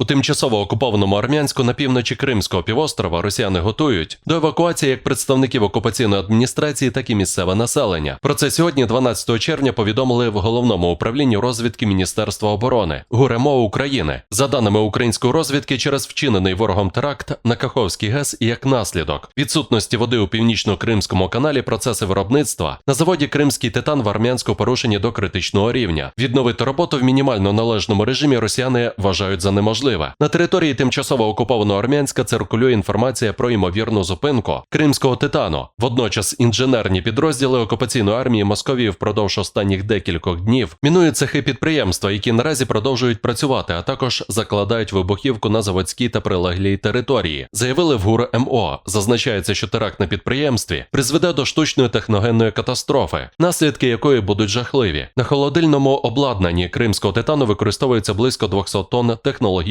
У тимчасово окупованому Армянську на півночі Кримського півострова росіяни готують до евакуації як представників окупаційної адміністрації, так і місцеве населення. Про це сьогодні, 12 червня, повідомили в головному управлінні розвідки Міністерства оборони ГУРЕМО України. За даними української розвідки, через вчинений ворогом теракт на Каховський ГЕС і як наслідок відсутності води у північно-кримському каналі процеси виробництва на заводі Кримський титан в армянську порушені до критичного рівня. Відновити роботу в мінімально належному режимі росіяни вважають за неможливе. На території тимчасово окупованого Армянська циркулює інформація про ймовірну зупинку кримського титану. Водночас інженерні підрозділи окупаційної армії Московії впродовж останніх декількох днів мінують цехи підприємства, які наразі продовжують працювати, а також закладають вибухівку на заводській та прилеглій території. Заявили в ГУР МО. Зазначається, що теракт на підприємстві призведе до штучної техногенної катастрофи, наслідки якої будуть жахливі. На холодильному обладнанні кримського титану використовується близько 200 тонн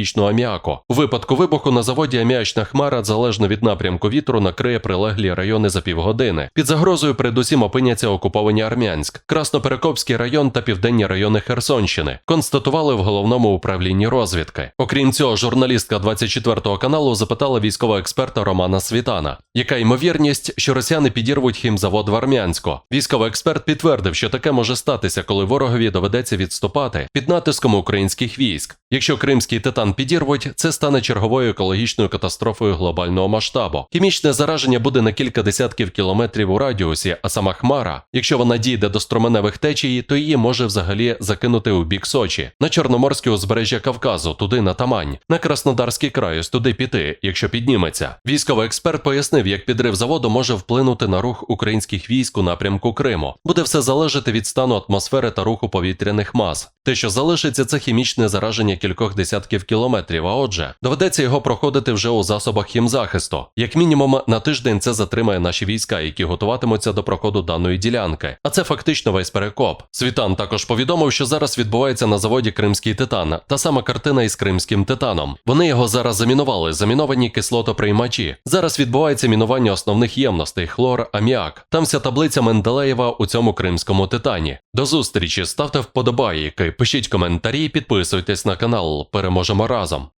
технологічного аміаку. У випадку вибуху на заводі аміачна хмара, залежно від напрямку вітру, накриє прилеглі райони за півгодини. Під загрозою передусім опиняться окуповані Армянськ, Красноперекопський район та південні райони Херсонщини. Констатували в головному управлінні розвідки. Окрім цього, журналістка 24-го каналу запитала військового експерта Романа Світана, яка ймовірність, що росіяни підірвуть хімзавод в Армянську. Військовий експерт підтвердив, що таке може статися, коли ворогові доведеться відступати під натиском українських військ. Якщо кримський титан підірвуть, це стане черговою екологічною катастрофою глобального масштабу. Хімічне зараження буде на кілька десятків кілометрів у радіусі, а сама хмара, якщо вона дійде до строменевих течій, то її може взагалі закинути у бік Сочі, на Чорноморське узбережжя Кавказу, туди на Тамань, на Краснодарський край, ось туди піти, якщо підніметься. Військовий експерт пояснив, як підрив заводу може вплинути на рух українських військ у напрямку Криму. Буде все залежати від стану атмосфери та руху повітряних мас. Те, що залишиться, це хімічне зараження кількох десятків кілометрів. А отже, доведеться його проходити вже у засобах хімзахисту. Як мінімум на тиждень це затримає наші війська, які готуватимуться до проходу даної ділянки. А це фактично весь перекоп. Світан також повідомив, що зараз відбувається на заводі Кримський титан. Та сама картина із кримським титаном. Вони його зараз замінували, заміновані кислотоприймачі. Зараз відбувається мінування основних ємностей хлор, аміак. Там вся таблиця Менделеєва у цьому кримському титані. До зустрічі, ставте вподобайки, пишіть коментарі, підписуйтесь на канал. Переможемо разом.